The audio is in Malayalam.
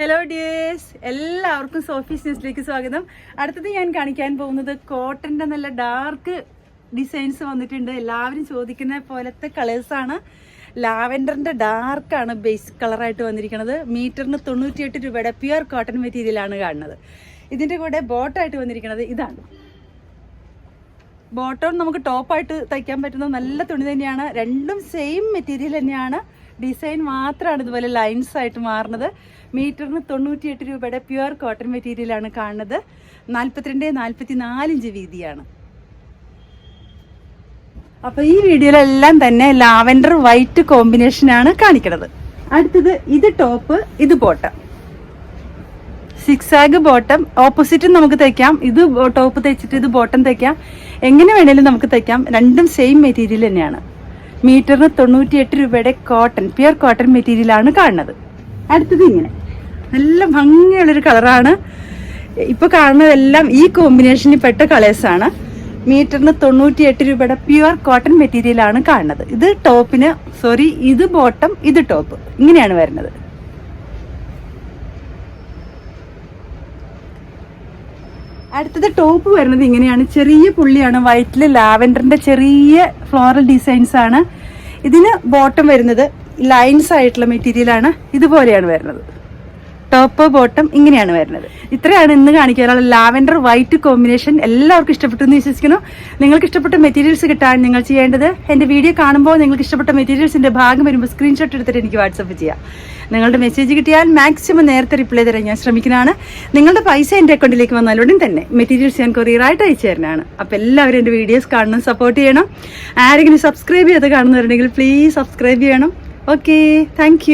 ഹലോ ഡിയേഴ്സ് എല്ലാവർക്കും സോഫീസ് ന്യൂസിലേക്ക് സ്വാഗതം. അടുത്തത് ഞാൻ കാണിക്കാൻ പോകുന്നത് കോട്ടന്റെ നല്ല ഡാർക്ക് ഡിസൈൻസ് വന്നിട്ടുണ്ട്. എല്ലാവരും ചോദിക്കുന്ന പോലത്തെ കളേഴ്സാണ് ലാവൻഡറിന്റെ ഡാർക്കാണ് ബേസ് കളറായിട്ട് വന്നിരിക്കുന്നത്. മീറ്ററിന് തൊണ്ണൂറ്റിയെട്ട് രൂപയുടെ പ്യുവർ കോട്ടൺ മെറ്റീരിയലാണ് കാണുന്നത്. ഇതിന്റെ കൂടെ ബോട്ടായിട്ട് വന്നിരിക്കുന്നത് ഇതാണ്. ബോട്ടം നമുക്ക് ടോപ്പായിട്ട് തയ്ക്കാൻ പറ്റുന്ന നല്ല തുണി തന്നെയാണ്. രണ്ടും സെയിം മെറ്റീരിയൽ തന്നെയാണ്. ഡിസൈൻ മാത്രമാണ് ഇതുപോലെ ലൈൻസ് ആയിട്ട് മാറുന്നത്. മീറ്ററിന് തൊണ്ണൂറ്റിയെട്ട് രൂപയുടെ പ്യുവർ കോട്ടൺ മെറ്റീരിയലാണ് കാണുന്നത്. നാൽപ്പത്തിരണ്ട് നാൽപ്പത്തി നാലിഞ്ച് വീതിയാണ്. അപ്പൊ ഈ വീഡിയോയിലെല്ലാം തന്നെ ലാവൻഡർ വൈറ്റ് കോമ്പിനേഷനാണ് കാണിക്കുന്നത്. അടുത്തത് ഇത് ടോപ്പ് ഇത് ബോട്ടം സിക്സ് ആഗ് ബോട്ടം ഓപ്പോസിറ്റും നമുക്ക് തയ്ക്കാം ഇത് ടോപ്പ് തയ്ച്ചിട്ട് ഇത് ബോട്ടം തയ്ക്കാം എങ്ങനെ വേണേലും നമുക്ക് തയ്ക്കാം രണ്ടും സെയിം മെറ്റീരിയൽ തന്നെയാണ്. മീറ്ററിന് തൊണ്ണൂറ്റിയെട്ട് രൂപയുടെ കോട്ടൺ പ്യുർ കോട്ടൺ മെറ്റീരിയലാണ് കാണുന്നത്. അടുത്തത് ഇങ്ങനെ. നല്ല ഭംഗിയുള്ളൊരു കളറാണ് ഇപ്പൊ കാണുന്നതെല്ലാം ഈ കോമ്പിനേഷനിൽ പെട്ട കളേഴ്സാണ് മീറ്ററിന് തൊണ്ണൂറ്റിയെട്ട് രൂപയുടെ പ്യുവർ കോട്ടൺ മെറ്റീരിയലാണ് കാണുന്നത്. ഇത് ടോപ്പിന് സോറി ഇത് ബോട്ടം ഇത് ടോപ്പ് ഇങ്ങനെയാണ് വരുന്നത്. അടുത്തത് ടോപ്പ് വരുന്നത് ഇങ്ങനെയാണ്. ചെറിയ പുള്ളിയാണ്. വൈറ്റിൽ ലാവൻഡറിന്റെ ചെറിയ ഫ്ലോറൽ ഡിസൈൻസ് ആണ്. ഇതിന് ബോട്ടം വരുന്നത് ലൈൻസ് ആയിട്ടുള്ള മെറ്റീരിയലാണ് ഇതുപോലെയാണ് വരുന്നത്. ടോപ്പ് ബോട്ടം ഇങ്ങനെയാണ് വരുന്നത്. ഇത്രയാണ് ഇന്ന് കാണിക്കാനുള്ള ലാവൻഡർ വൈറ്റ് കോമ്പിനേഷൻ എല്ലാവർക്കും ഇഷ്ടപ്പെട്ടു എന്ന് വിശ്വസിക്കുന്നു. നിങ്ങൾക്ക് ഇഷ്ടപ്പെട്ട മെറ്റീരിയൽസ് കിട്ടാൻ നിങ്ങൾ ചെയ്യേണ്ടത് എന്റെ വീഡിയോ കാണുമ്പോൾ നിങ്ങൾക്ക് ഇഷ്ടപ്പെട്ട മെറ്റീരിയൽസിന്റെ ഭാഗം വരുമ്പോൾ സ്ക്രീൻഷോട്ട് എടുത്തിട്ട് എനിക്ക് വാട്സപ്പ് ചെയ്യാം. നിങ്ങളുടെ മെസ്സേജ് കിട്ടിയാൽ മാക്സിമം നേരത്തെ റിപ്ലൈ തരാൻ ഞാൻ ശ്രമിക്കുന്നതാണ്. നിങ്ങളുടെ പൈസ എന്റെ അക്കൗണ്ടിലേക്ക് വന്നാലുടൻ തന്നെ മെറ്റീരിയൽസ് ഞാൻ കൊറിയറായിട്ട് അയച്ചു തരുന്നതാണ്. അപ്പോൾ എല്ലാവരും എന്റെ വീഡിയോസ് കാണണം സപ്പോർട്ട് ചെയ്യണം. ആരെങ്കിലും സബ്സ്ക്രൈബ് ചെയ്ത് കാണുന്നവരുണ്ടെങ്കിൽ പ്ലീസ് സബ്സ്ക്രൈബ് ചെയ്യണം. Okay thank